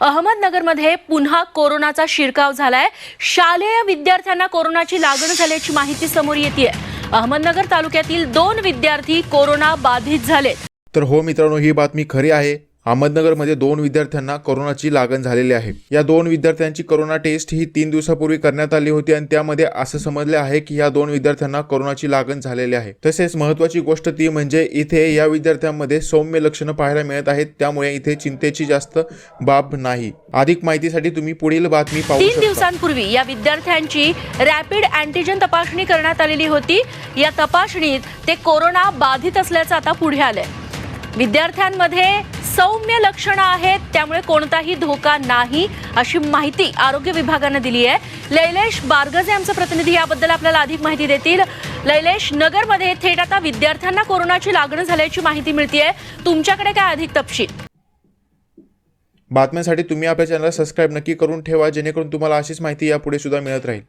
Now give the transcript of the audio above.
अहमदनगरमध्ये पुन्हा कोरोनाचा शिरकाव झालाय. शालेय विद्यार्थ्यांना कोरोनाची लागण झाल्याची माहिती समोर येते अहमदनगर तालुक्यातील दोन विद्यार्थी कोरोना बाधित झालेत. तर हो मित्रांनो ही बातमी खरी आहे. अहमदनगरमध्ये दोन विद्यार्थ्यांना कोरोनाची लागण झालेली आहे. या दोन विद्यार्थ्यांची कोरोना टेस्ट ही तीन दिवसापूर्वी करण्यात आली होती आणि त्यामध्ये असं समजले आहे की या दोन विद्यार्थ्यांना कोरोनाची लागण झालेली आहे. तसेच महत्वाची गोष्ट ती म्हणजे इथे या विद्यार्थ्यांमध्ये सौम्य लक्षणं पाहायला मिळत आहेत त्यामुळे इथे चिंतेची जास्त बाब नाही. अधिक माहितीसाठी तुम्ही पुढील बातमी पाहू तीन दिवसांपूर्वी या विद्यार्थ्यांची रॅपिड अँटीजन तपासणी करण्यात आलेली होती. या तपासणीत ते कोरोना बाधित असल्याचं आता पुढे आलंय. विद्यार्थ्यांमध्ये सौम्य लक्षणं आहेत त्यामुळे कोणताही धोका नाही अशी माहिती आरोग्य विभागानं दिली आहे. लैलेश बारगजे आमचे प्रतिनिधी याबद्दल आपल्याला अधिक माहिती देतील. लैलेश नगरमध्ये थेट आता विद्यार्थ्यांना कोरोनाची लागण झाल्याची माहिती मिळतीये. तुमच्याकडे काय अधिक तपशील? बातम्यांसाठी तुम्ही आपल्या चॅनलला सबस्क्राईब नक्की करून ठेवा जेणेकरून तुम्हाला अशीच माहिती यापुढे सुद्धा मिळत राहील.